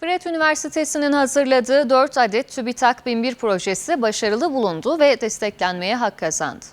Fred Üniversitesi'nin hazırladığı 4 adet TÜBİTAK 1001 projesi başarılı bulundu ve desteklenmeye hak kazandı.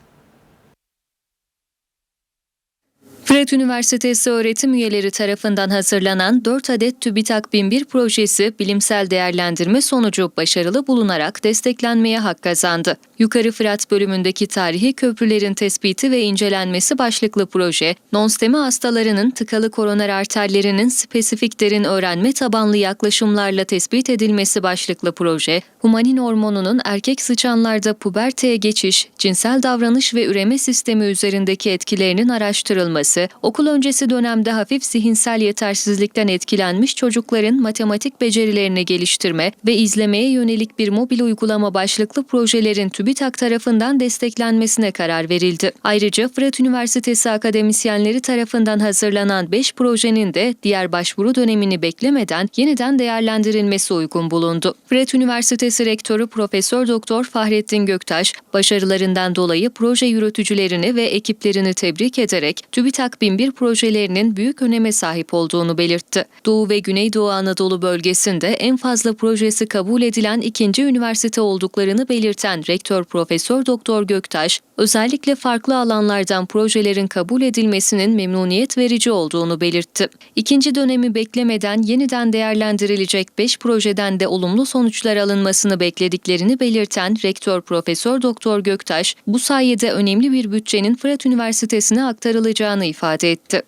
Fred Üniversitesi öğretim üyeleri tarafından hazırlanan 4 adet TÜBİTAK 1001 projesi bilimsel değerlendirme sonucu başarılı bulunarak desteklenmeye hak kazandı. Yukarı Fırat bölümündeki tarihi köprülerin tespiti ve incelenmesi başlıklı proje, non-stemi hastalarının tıkalı koroner arterlerinin spesifik derin öğrenme tabanlı yaklaşımlarla tespit edilmesi başlıklı proje, humanin hormonunun erkek sıçanlarda puberteye geçiş, cinsel davranış ve üreme sistemi üzerindeki etkilerinin araştırılması, okul öncesi dönemde hafif zihinsel yetersizlikten etkilenmiş çocukların matematik becerilerini geliştirme ve izlemeye yönelik bir mobil uygulama başlıklı projelerin TÜBİTAK tarafından desteklenmesine karar verildi. Ayrıca Fırat Üniversitesi akademisyenleri tarafından hazırlanan 5 projenin de diğer başvuru dönemini beklemeden yeniden değerlendirilmesi uygun bulundu. Fırat Üniversitesi Rektörü Profesör Doktor Fahrettin Göktaş, başarılarından dolayı proje yürütücülerini ve ekiplerini tebrik ederek TÜBİTAK 1001 projelerinin büyük öneme sahip olduğunu belirtti. Doğu ve Güneydoğu Anadolu bölgesinde en fazla projesi kabul edilen ikinci üniversite olduklarını belirten Rektör Profesör Doktor Göktaş, özellikle farklı alanlardan projelerin kabul edilmesinin memnuniyet verici olduğunu belirtti. İkinci dönemi beklemeden yeniden değerlendirilecek 5 projeden de olumlu sonuçlar alınmasını beklediklerini belirten Rektör Profesör Doktor Göktaş, bu sayede önemli bir bütçenin Fırat Üniversitesi'ne aktarılacağını ifade budget